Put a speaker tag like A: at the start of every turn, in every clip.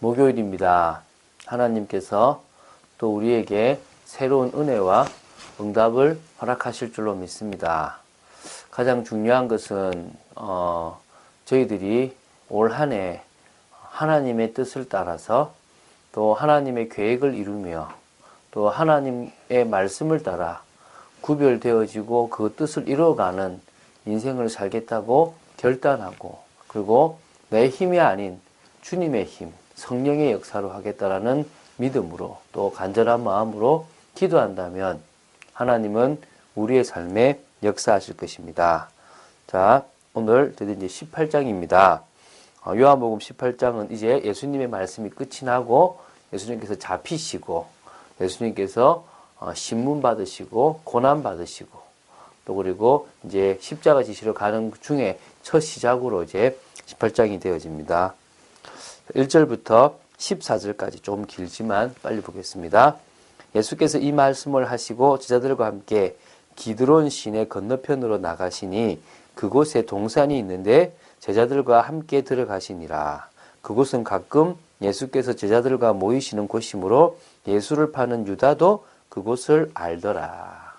A: 목요일입니다. 하나님께서 또 우리에게 새로운 은혜와 응답을 허락하실 줄로 믿습니다. 가장 중요한 것은 어, 저희들이 올 한 해 하나님의 뜻을 따라서 또 하나님의 계획을 이루며 또 하나님의 말씀을 따라 구별되어지고 그 뜻을 이루어가는 인생을 살겠다고 결단하고 그리고 내 힘이 아닌 주님의 힘, 성령의 역사로 하겠다라는 믿음으로 또 간절한 마음으로 기도한다면 하나님은 우리의 삶에 역사하실 것입니다. 자, 오늘 드디어 이제 18장입니다. 어, 요한복음 18장은 이제 예수님의 말씀이 끝이 나고 예수님께서 잡히시고 예수님께서 어, 신문 받으시고 고난 받으시고 또 그리고 이제 십자가 지시로 가는 중에 첫 시작으로 이제 18장이 되어집니다. 1절부터 14절까지 좀 길지만 빨리 보겠습니다. 예수께서 이 말씀을 하시고 제자들과 함께 기드론 시내 건너편으로 나가시니 그곳에 동산이 있는데 제자들과 함께 들어가시니라. 그곳은 가끔 예수께서 제자들과 모이시는 곳이므로 예수를 파는 유다도 그곳을 알더라.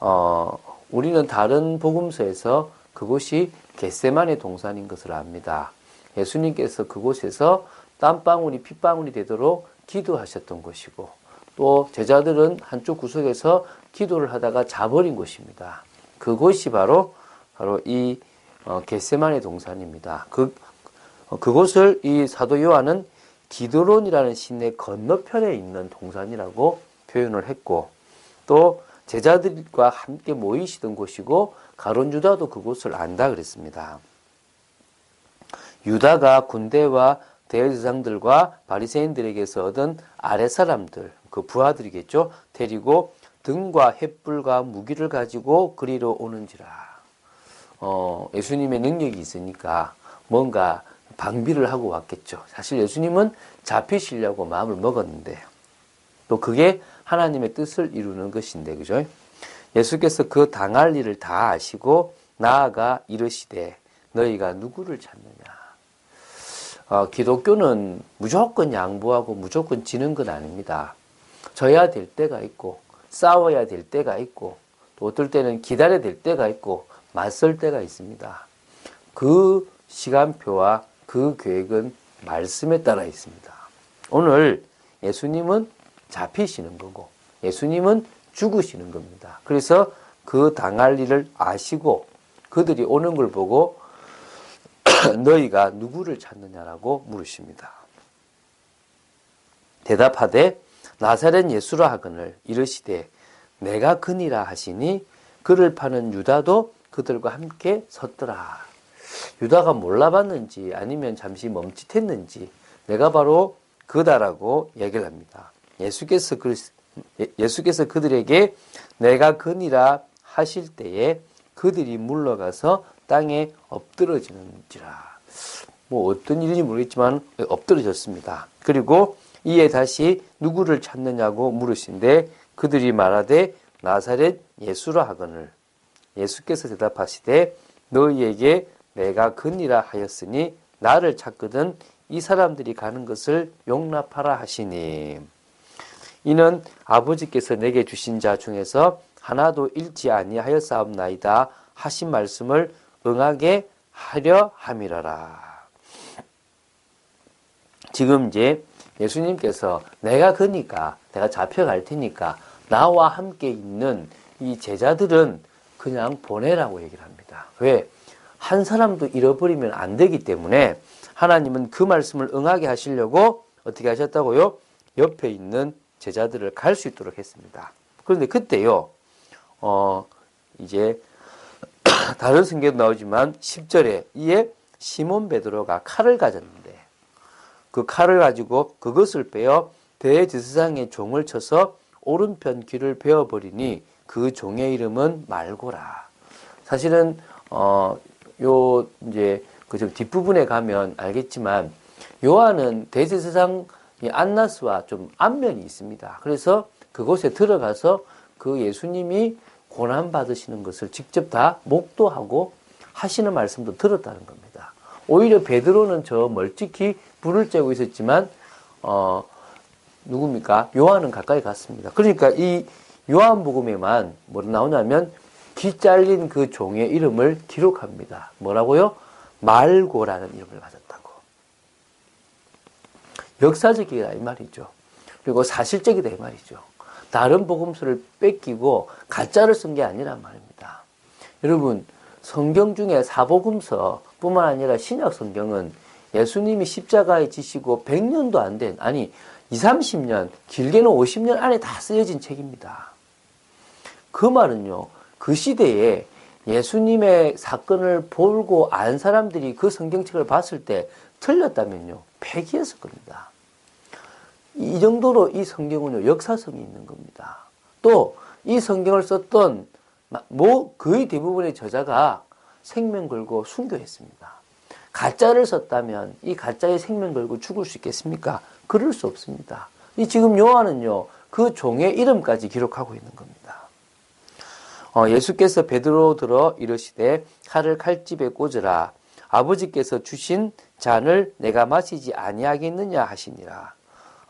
A: 어, 우리는 다른 복음서에서 그곳이 겟세만의 동산인 것을 압니다. 예수님께서 그곳에서 땀방울이 핏방울이 되도록 기도하셨던 곳이고 또 제자들은 한쪽 구석에서 기도를 하다가 자버린 곳입니다. 그곳이 바로 바로 이 어, 겟세만의 동산입니다. 그 어, 그곳을 이 사도 요한은 기드론이라는 시내 건너편에 있는 동산이라고 표현을 했고 또 제자들과 함께 모이시던 곳이고 가론 유다도 그곳을 안다 그랬습니다. 유다가 군대와 대제사장들과 바리새인들에게서 얻은 아래 사람들, 그 부하들이겠죠. 데리고 등과 횃불과 무기를 가지고 그리로 오는지라. 어, 예수님의 능력이 있으니까 뭔가 방비를 하고 왔겠죠. 사실 예수님은 잡히시려고 마음을 먹었는데 또 그게 하나님의 뜻을 이루는 것인데 그죠? 예수께서 그 당할 일을 다 아시고 나아가 이르시되 너희가 누구를 찾느냐? 어, 기독교는 무조건 양보하고 무조건 지는 건 아닙니다. 져야 될 때가 있고 싸워야 될 때가 있고 또 어떨 때는 기다려야 될 때가 있고 맞설 때가 있습니다. 그 시간표와 그 계획은 말씀에 따라 있습니다. 오늘 예수님은 잡히시는 거고 예수님은 죽으시는 겁니다. 그래서 그 당할 일을 아시고 그들이 오는 걸 보고 너희가 누구를 찾느냐라고 물으십니다. 대답하되 나사렛 예수라 하거늘 이르시되 내가 그니라 하시니 그를 파는 유다도 그들과 함께 섰더라. 유다가 몰라봤는지 아니면 잠시 멈칫했는지 내가 바로 그다라고 얘기를 합니다. 예수께서 그, 예수께서 그들에게 내가 그니라 하실 때에 그들이 물러가서 땅에 엎드러지는지라. 뭐 어떤 일인지 모르겠지만 엎드러졌습니다. 그리고 이에 다시 누구를 찾느냐고 물으신데 그들이 말하되 나사렛 예수라 하거늘 예수께서 대답하시되 너희에게 내가 근이라 하였으니 나를 찾거든 이 사람들이 가는 것을 용납하라 하시니 이는 아버지께서 내게 주신 자 중에서 하나도 잃지 아니하였사옵나이다 하신 말씀을 응하게 하려 함이라라. 지금 이제 예수님께서 내가 그니까 내가 잡혀갈 테니까 나와 함께 있는 이 제자들은 그냥 보내라고 얘기를 합니다. 왜? 한 사람도 잃어버리면 안 되기 때문에 하나님은 그 말씀을 응하게 하시려고 어떻게 하셨다고요? 옆에 있는 제자들을 갈 수 있도록 했습니다. 그런데 그때요, 어, 이제 다른 성경도 나오지만 10절에 이에 시몬 베드로가 칼을 가졌는데 그 칼을 가지고 그것을 빼어 대제사장의 종을 쳐서 오른편 귀를 베어 버리니 그 종의 이름은 말고라. 사실은 어요 이제 그저 뒷부분에 가면 알겠지만 요한은 대제사장 안나스와 좀 안면이 있습니다. 그래서 그곳에 들어가서 그 예수님이 고난 받으시는 것을 직접 다 목도하고 하시는 말씀도 들었다는 겁니다. 오히려 베드로는 저 멀찍이 불을 쬐고 있었지만 어 누굽니까? 요한은 가까이 갔습니다. 그러니까 이 요한복음에만 뭐 나오냐면 기 잘린 그 종의 이름을 기록합니다. 뭐라고요? 말고라는 이름을 가졌다고. 역사적이다 이 말이죠. 그리고 사실적이다 이 말이죠. 다른 복음서를 뺏기고 가짜를 쓴 게 아니란 말입니다. 여러분 성경 중에 사복음서뿐만 아니라 신약 성경은 예수님이 십자가에 지시고 100년도 안 된, 아니, 20, 30년, 길게는 50년 안에 다 쓰여진 책입니다. 그 말은요, 그 시대에 예수님의 사건을 보고 안 사람들이 그 성경책을 봤을 때 틀렸다면요, 폐기했을 겁니다. 이 정도로 이 성경은요, 역사성이 있는 겁니다. 또, 이 성경을 썼던 뭐 거의 대부분의 저자가 생명 걸고 순교했습니다. 가짜를 썼다면 이 가짜에 생명 걸고 죽을 수 있겠습니까? 그럴 수 없습니다. 이 지금 요한은요 그 종의 이름까지 기록하고 있는 겁니다. 어, 예수께서 베드로 들어 이르시되 칼을 칼집에 꽂으라 아버지께서 주신 잔을 내가 마시지 아니하겠느냐 하시니라.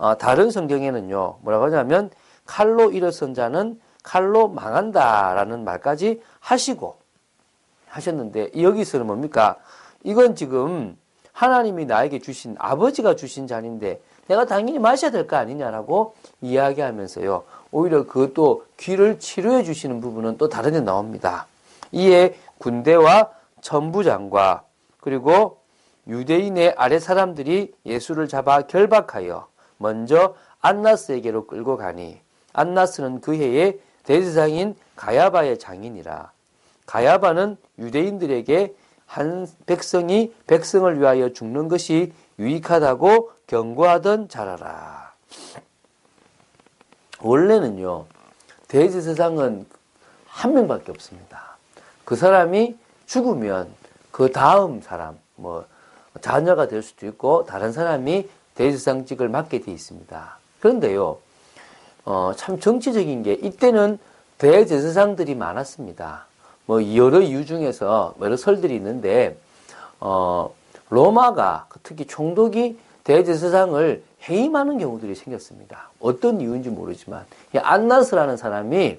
A: 어, 다른 성경에는요 뭐라고 하냐면 칼로 일어선 자는 칼로 망한다라는 말까지 하시고 하셨는데 여기서는 뭡니까? 이건 지금 하나님이 나에게 주신 아버지가 주신 잔인데 내가 당연히 마셔야 될 거 아니냐라고 이야기하면서요. 오히려 그또 귀를 치료해 주시는 부분은 또 다른 데 나옵니다. 이에 군대와 천부장과 그리고 유대인의 아래 사람들이 예수를 잡아 결박하여 먼저 안나스에게로 끌고 가니 안나스는 그 해에 대제사장인 가야바의 장인이라. 가야바는 유대인들에게 한 백성이 백성을 위하여 죽는 것이 유익하다고 경고하던 자라라. 원래는요, 대제사장은 한 명밖에 없습니다. 그 사람이 죽으면 그 다음 사람, 뭐, 자녀가 될 수도 있고, 다른 사람이 대제사장직을 맡게 되어 있습니다. 그런데요, 어, 참 정치적인 게 이때는 대제사장들이 많았습니다. 뭐 여러 이유 중에서 여러 설들이 있는데 어, 로마가 특히 총독이 대제사장을 해임하는 경우들이 생겼습니다. 어떤 이유인지 모르지만 안나스라는 사람이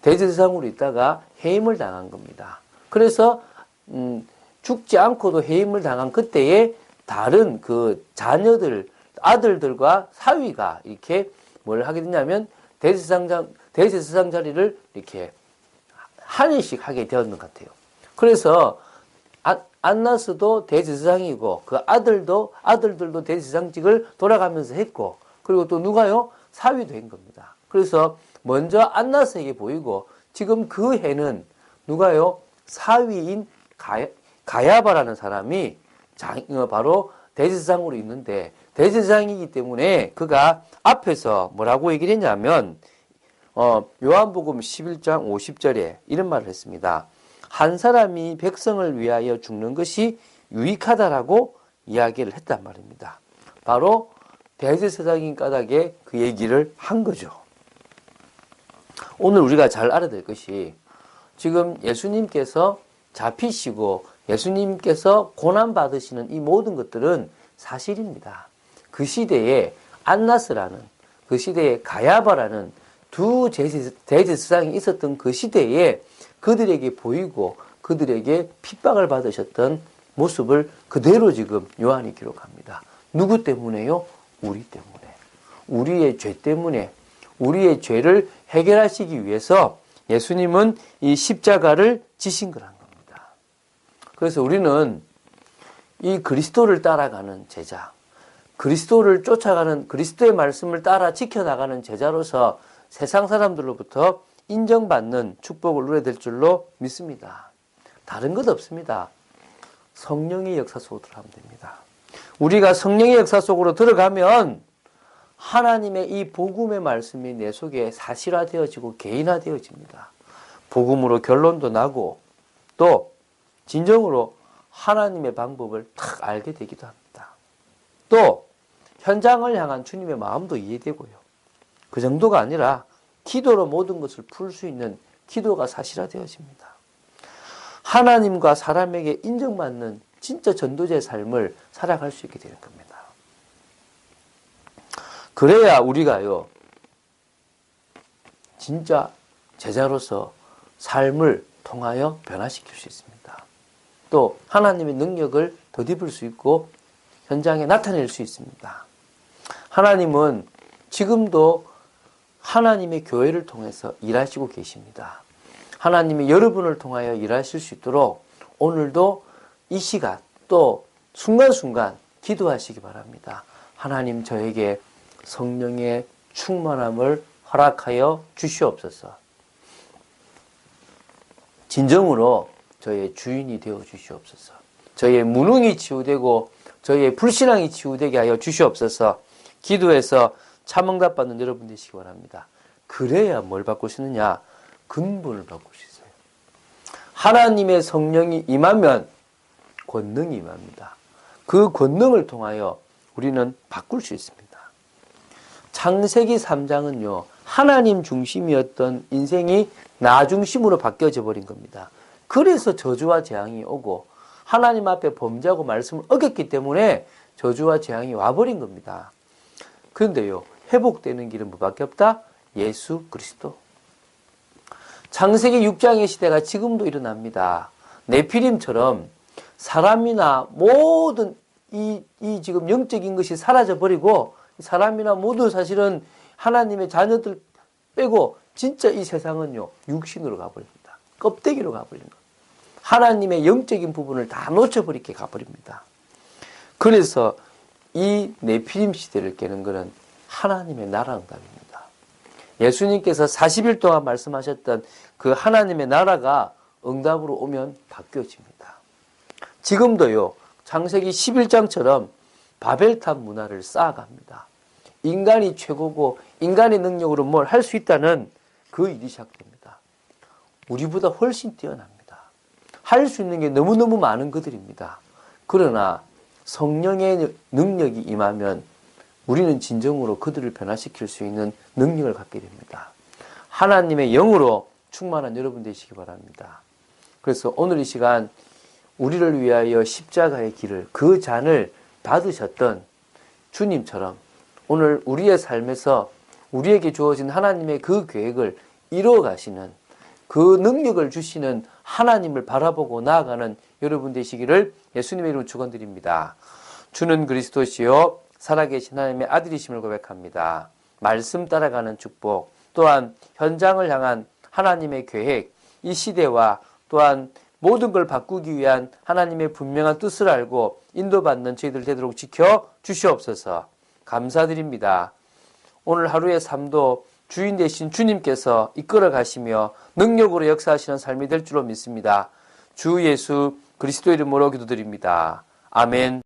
A: 대제사장으로 있다가 해임을 당한 겁니다. 그래서 음, 죽지 않고도 해임을 당한 그때에 다른 그 자녀들 아들들과 사위가 이렇게 뭘 하게 됐냐면 대제사장 대제사장 자리를 이렇게 한 일씩 하게 되었는 것 같아요. 그래서 아, 안나스도 대제사장이고 그 아들도 아들들도 대제사장직을 돌아가면서 했고 그리고 또 누가요 사위도 한 겁니다. 그래서 먼저 안나스에게 보이고 지금 그 해는 누가요 사위인 가야, 가야바라는 사람이 장, 어, 바로 대제사장으로 있는데 대제사장이기 때문에 그가 앞에서 뭐라고 얘기를 했냐면 어, 요한복음 11장 50절에 이런 말을 했습니다. 한 사람이 백성을 위하여 죽는 것이 유익하다라고 이야기를 했단 말입니다. 바로 대제사장인 까닭에 그 얘기를 한 거죠. 오늘 우리가 잘 알아야 될 것이 지금 예수님께서 잡히시고 예수님께서 고난받으시는 이 모든 것들은 사실입니다. 그 시대에 안나스라는 그 시대에 가야바라는 두 대제사장이 있었던 그 시대에 그들에게 보이고 그들에게 핍박을 받으셨던 모습을 그대로 지금 요한이 기록합니다. 누구 때문에요? 우리 때문에. 우리의 죄 때문에 우리의 죄를 해결하시기 위해서 예수님은 이 십자가를 지신 거란. 그래서 우리는 이 그리스도를 따라가는 제자, 그리스도를 쫓아가는 그리스도의 말씀을 따라 지켜나가는 제자로서 세상 사람들로부터 인정받는 축복을 누려야 될 줄로 믿습니다. 다른 것 없습니다. 성령의 역사 속으로 들어가면 됩니다. 우리가 성령의 역사 속으로 들어가면 하나님의 이 복음의 말씀이 내 속에 사실화되어지고 개인화되어집니다. 복음으로 결론도 나고 또 진정으로 하나님의 방법을 탁 알게 되기도 합니다. 또 현장을 향한 주님의 마음도 이해되고요. 그 정도가 아니라 기도로 모든 것을 풀 수 있는 기도가 사실화되어집니다. 하나님과 사람에게 인정받는 진짜 전도자의 삶을 살아갈 수 있게 되는 겁니다. 그래야 우리가요, 진짜 제자로서 삶을 통하여 변화시킬 수 있습니다. 또 하나님의 능력을 덧입을 수 있고 현장에 나타낼 수 있습니다. 하나님은 지금도 하나님의 교회를 통해서 일하시고 계십니다. 하나님이 여러분을 통하여 일하실 수 있도록 오늘도 이 시간 또 순간순간 기도하시기 바랍니다. 하나님 저에게 성령의 충만함을 허락하여 주시옵소서. 진정으로 저의 주인이 되어 주시옵소서. 저의 무능이 치유되고 저의 불신앙이 치유되게 하여 주시옵소서. 기도해서 참응답 받는 여러분 되시기 바랍니다. 그래야 뭘 바꾸시느냐? 근본을 있어요. 하나님의 성령이 임하면 권능이 임합니다. 그 권능을 통하여 우리는 바꿀 수 있습니다. 창세기 3장은요, 하나님 중심이었던 인생이 나 중심으로 바뀌어져 버린 겁니다. 그래서 저주와 재앙이 오고, 하나님 앞에 범죄하고 말씀을 어겼기 때문에 저주와 재앙이 와버린 겁니다. 그런데요, 회복되는 길은 뭐밖에 없다? 예수 그리스도. 창세기 6장의 시대가 지금도 일어납니다. 네피림처럼 사람이나 모든 이, 이 지금 영적인 것이 사라져 버리고 사람이나 모두 사실은 하나님의 자녀들 빼고 진짜 이 세상은요 육신으로 가버립니다. 껍데기로 가버리는 것. 하나님의 영적인 부분을 다 놓쳐버리게 가버립니다. 그래서 이 네피림 시대를 깨는 것은 하나님의 나라 응답입니다. 예수님께서 40일 동안 말씀하셨던 그 하나님의 나라가 응답으로 오면 바뀌어집니다. 지금도요, 창세기 11장처럼 바벨탑 문화를 쌓아갑니다. 인간이 최고고 인간의 능력으로 뭘 할 수 있다는 그 일이 시작됩니다. 우리보다 훨씬 뛰어납니다. 할 수 있는 게 너무너무 많은 그들입니다. 그러나 성령의 능력이 임하면 우리는 진정으로 그들을 변화시킬 수 있는 능력을 갖게 됩니다. 하나님의 영으로 충만한 여러분 되시기 바랍니다. 그래서 오늘 이 시간 우리를 위하여 십자가의 길을 그 잔을 받으셨던 주님처럼 오늘 우리의 삶에서 우리에게 주어진 하나님의 그 계획을 이루어 가시는 그 능력을 주시는 하나님을 바라보고 나아가는 여러분 되시기를 예수님의 이름으로 축원드립니다. 주는 그리스도시요 살아계신 하나님의 아들이심을 고백합니다. 말씀 따라가는 축복, 또한 현장을 향한 하나님의 계획, 이 시대와 또한 모든 걸 바꾸기 위한 하나님의 분명한 뜻을 알고 인도받는 저희들 되도록 지켜 주시옵소서. 감사드립니다. 오늘 하루의 삶도 주인 되신 주님께서 이끌어 가시며 능력으로 역사하시는 삶이 될 줄로 믿습니다. 주 예수 그리스도 이름으로 기도드립니다. 아멘.